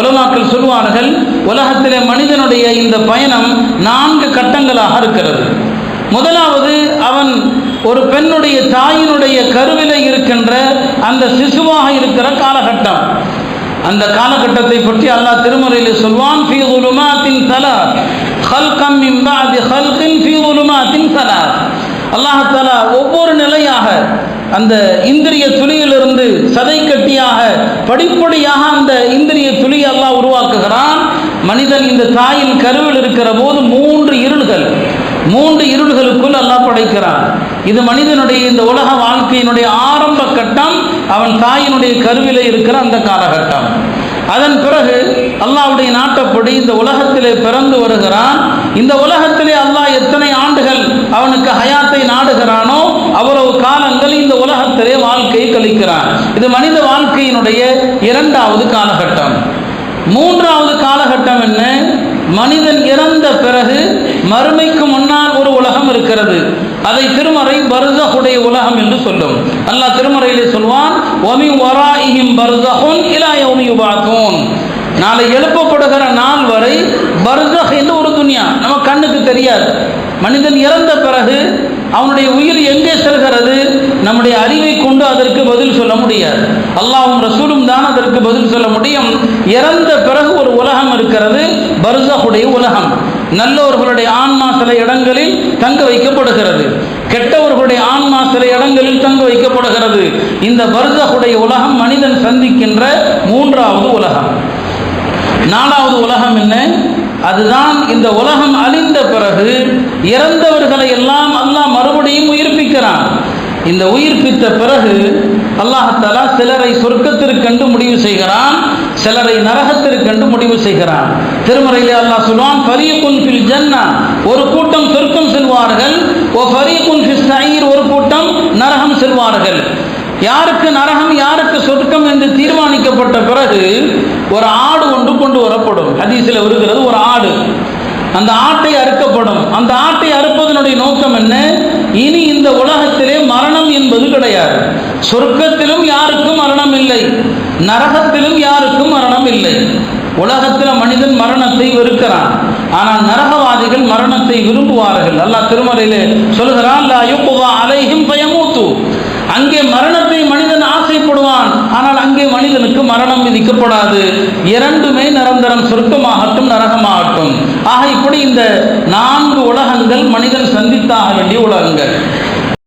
உலமாக்கள் சொல்வார்கள் உலகத்திலே மனிதனுடைய இந்த பயணம் நான்கு கட்டங்களாக இருக்கிறது. முதலாவது அவன் ஒரு பெண்ணுடைய தாயினுடைய கருவில இருக்கின்ற அந்த சிசுவாக இருக்கிற காலகட்டம். அந்த காலகட்டத்தை பற்றி அல்லாஹ் திருமுறையில் சொல்வான் ஃபி உலுமாத்தின் தலா ஹல்கம் இம்பாதி ஹல்கின் ஃபி உலுமாத்தின் தலா அல்லாஹாலா ஒவ்வொரு நிலையாக அந்த இந்திரிய துளியிலிருந்து சதை படிப்படியாக அந்த இந்திரிய துளி அல்லாஹ் உருவாக்குகிறான். மனிதன் இந்த தாயின் கருவில் இருக்கிற போது மூன்று இருள்கள் மூன்று இருள்களுக்குள் அல்லாஹ் படைக்கிறான். இது மனிதனுடைய இந்த உலக வாழ்க்கையினுடைய ஆரம்ப கட்டம் அவன் தாயினுடைய கருவிலே இருக்கிற அந்த காலகட்டம். அதன் பிறகு அல்லாவுடைய நாட்டப்படி இந்த உலகத்திலே பிறந்து வருகிறான். இந்த உலகத்திலே அல்லாஹ் எத்தனை ஆண்டுகள் அவனுக்கு ஹயா உலகத்திலே வாழ்க்கையை கழிக்கிறான். இது மனித வாழ்க்கையினுடைய இரண்டாவது காலகட்டம். மூன்றாவது காலகட்டம் என்ன? மனிதன் இறந்த பிறகு மறுமைக்கு முன்னால் ஒரு உலகம் இருக்கிறது. அதை திருமறை பர்சஹுடைய உலகம் என்று சொல்லும். அல்லாஹ் திருமறையிலே சொல்வான் ஒமி வராஇஹிம் பர்சஹுன் இலா யௌமி யுபாத்தூன் நாளை எழுப்பப்படுகிற நாள் வரை பர்சஹ் என்று ஒரு துணியா நம்ம கண்ணுக்கு தெரியாது. மனிதன் இறந்த பிறகு அவனுடைய உயிர் எங்கே செல்கிறது? நம்முடைய அறிவை கொண்டு அதற்கு பதில் சொல்ல முடியாது. அல்லாவும் ரசூலும் தான் அதற்கு பதில் சொல்ல முடியும். இறந்த பிறகு ஒரு உலகம் இருக்கிறது பர்சஹுடைய உலகம். நல்லவர்களுடைய ஆன்மா சில இடங்களில் தங்க வைக்கப்படுகிறது. கெட்டவர்களுடைய ஆன்மா சில இடங்களில் தங்க வைக்கப்படுகிறது. இந்த பர்சஹுடைய உலகம் மனிதன் சந்திக்கின்ற மூன்றாவது உலகம். நாலாவது உலகம் என்ன? அதுதான் இந்த உலகம் அழிந்த பிறகு இறந்தவர்களை எல்லாம் அல்லாஹ் மறுபடியும் உயிர்ப்பிக்கிறான். இந்த உயிர் பித்த பிறகு அல்லாஹத்தாலா சிலரை சொர்க்கத்திற்கென்று முடிவு செய்கிறான் சிலரை நரகத்திற்கென்று முடிவு செய்கிறான். திருமறையிலே அல்லாஹ் சொல்வான் ஃபரீகுன் ஃபில் ஜன்னா. ஒரு கூட்டம் சொர்க்கம் செல்வார்கள் ஓ ஃபரீகுன் ஃபிஸ் சயீர். ஒரு கூட்டம் நரகம் செல்வார்கள். யாருக்கு நரகம் யாருக்கு சொர்க்கம் என்று தீர்மானிக்கப்பட்ட பிறகு ஒரு ஆடு ஒன்று கொண்டு வரப்படும். ஹதீஸில் வருகிறது ஒரு ஆடு. அந்த ஆட்டை அறுக்கப்படும். அந்த ஆட்டை அறுப்பதனுடைய நோக்கம் என்ன? இனி இந்த உலகத்திலே மரணம் என்பது கிடையாது. சொர்க்கத்திலும் யாருக்கும் மரணம் இல்லை. நரகத்திலும் யாருக்கும் மரணம் இல்லை. உலகத்தில் மனிதன் மரணத்தை வெறுக்கிறான். ஆனால் நரகவாதிகள் மரணத்தை விரும்புவார்கள். அல்லாஹ் திருமறையிலே சொல்கிறான் லா பயமூத்து அங்கே மரணத்தை மனிதன் ஆசைப்படுவான். ஆனால் அங்கே மனிதனுக்கு மரணம் விதிக்கப்படாது. இரண்டுமே நிரந்தரம் சொர்க்கமாகட்டும் நரகமாகட்டும். ஆக இப்படி இந்த நான்கு உலகங்கள் மனிதன் சந்தித்தாக வேண்டிய உலகங்கள்.